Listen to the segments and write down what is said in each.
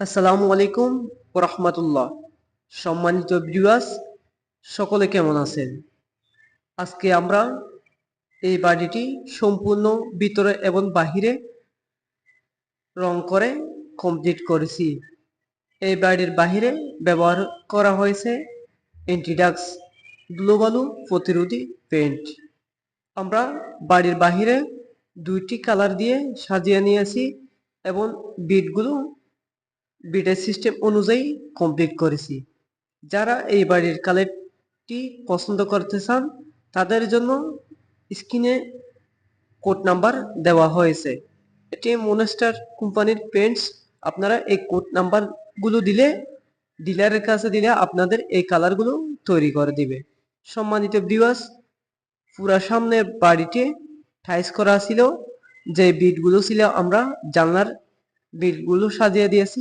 আসসালামু আলাইকুম রহমতুল্লাহ সম্মানিত ভিউয়ার্স, সকলে কেমন আছেন? আজকে আমরা এই বাড়িটি সম্পূর্ণ ভিতরে এবং বাহিরে রং করে কমপ্লিট করেছি। এই বাড়ির বাহিরে ব্যবহার করা হয়েছে এন্টিডাক্স গ্লোবালু প্রতিরোধী পেন্ট আমরা বাড়ির বাহিরে দুইটি কালার দিয়ে সাজিয়ে নিয়েছি এবং বিটগুলো বিটের সিস্টেম অনুযায়ী কমপ্লিট করেছি। যারা এই বাড়ির কালারটি পছন্দ করতে চান, তাদের জন্য স্ক্রিনে কোড নাম্বার দেওয়া হয়েছে। এটি মনেস্টার কোম্পানির পেন্টস আপনারা এই কোড নাম্বারগুলো দিলে ডিলারের কাছে দিলে আপনাদের এই কালারগুলো তৈরি করে দিবে। সম্মানিত ভিউয়ার্স পুরা সামনের বাড়িতে টাইস করা ছিল। যে বিটগুলো ছিল আমরা জানলার বিটগুলো সাজিয়ে দিয়েছি।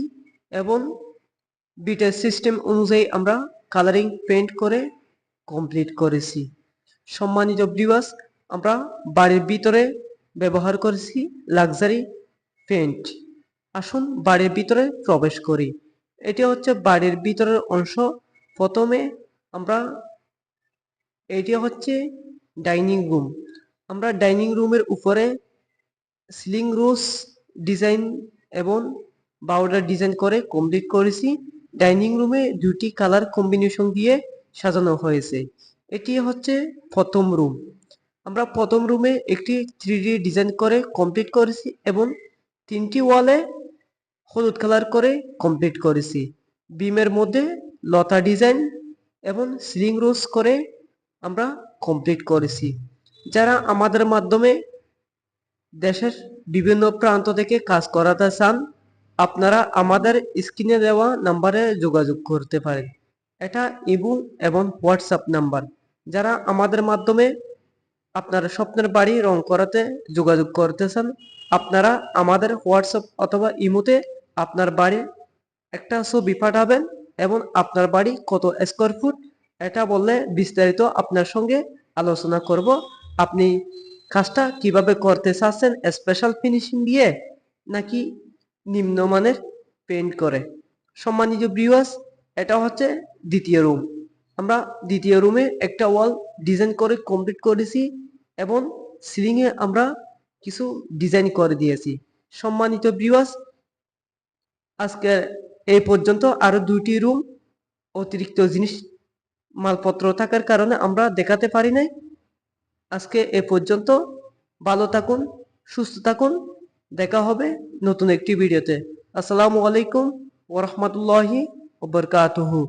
এবং বিটের সিস্টেম অনুযায়ী আমরা কালারিং পেন্ট করে কমপ্লিট করেছি। সম্মানিত ভিউয়ার্স আমরা বাড়ির ভিতরে ব্যবহার করেছি লাক্সারি পেন্ট আসুন বাড়ির ভিতরে প্রবেশ করি। এটি হচ্ছে বাড়ির ভিতরের অংশ। প্রথমে আমরা, এটি হচ্ছে ডাইনিং রুম আমরা ডাইনিং রুমের উপরে সিলিং রোজ ডিজাইন এবং বাউডার ডিজাইন করে কমপ্লিট করেছি। ডাইনিং রুমে দুটি কালার কম্বিনেশন দিয়ে সাজানো হয়েছে। এটি হচ্ছে প্রথম রুম আমরা প্রথম রুমে একটি থ্রি ডিজাইন করে কমপ্লিট করেছি এবং তিনটি ওয়ালে হলুদ কালার করে কমপ্লিট করেছি। বিমের মধ্যে লতা ডিজাইন এবং সিলিং রোজ করে আমরা কমপ্লিট করেছি। যারা আমাদের মাধ্যমে দেশের বিভিন্ন প্রান্ত থেকে কাজ করাতে চান আপনারা আমাদের স্ক্রিনে দেওয়া নাম্বারে যোগাযোগ করতে পারেন। এটা ইবু এবং হোয়াটসঅ্যাপ নাম্বার। যারা আমাদের মাধ্যমে আপনার স্বপ্নের বাড়ি রং করাতে যোগাযোগ করতে চান আপনারা আমাদের হোয়াটসঅ্যাপ অথবা ইমুতে আপনার বাড়ি একটা ছবি পাঠাবেন এবং আপনার বাড়ি কত স্কোয়ার ফুট এটা বললে বিস্তারিত আপনার সঙ্গে আলোচনা করব। আপনি কাজটা কীভাবে করতে চাচ্ছেন স্পেশাল ফিনিশিং দিয়ে নাকি নিম্নমানের পেন্ট করে। সম্মানিত ভিউয়ার্স এটা হচ্ছে দ্বিতীয় রুম আমরা দ্বিতীয় রুমে একটা ওয়াল ডিজাইন করে কমপ্লিট করেছি এবং সিলিংয়ে আমরা কিছু ডিজাইন করে দিয়েছি। সম্মানিত ভিউয়ার্স আজকে এই পর্যন্ত আরও দুইটি রুম অতিরিক্ত জিনিস মালপত্র থাকার কারণে আমরা দেখাতে পারি নাই। আজকে এ পর্যন্ত ভালো থাকুন, সুস্থ থাকুন। দেখা হবে নতুন একটি ভিডিওতে। আসসালামু আলাইকুম ওরহমতুল্লাহি ওবরকাতুহু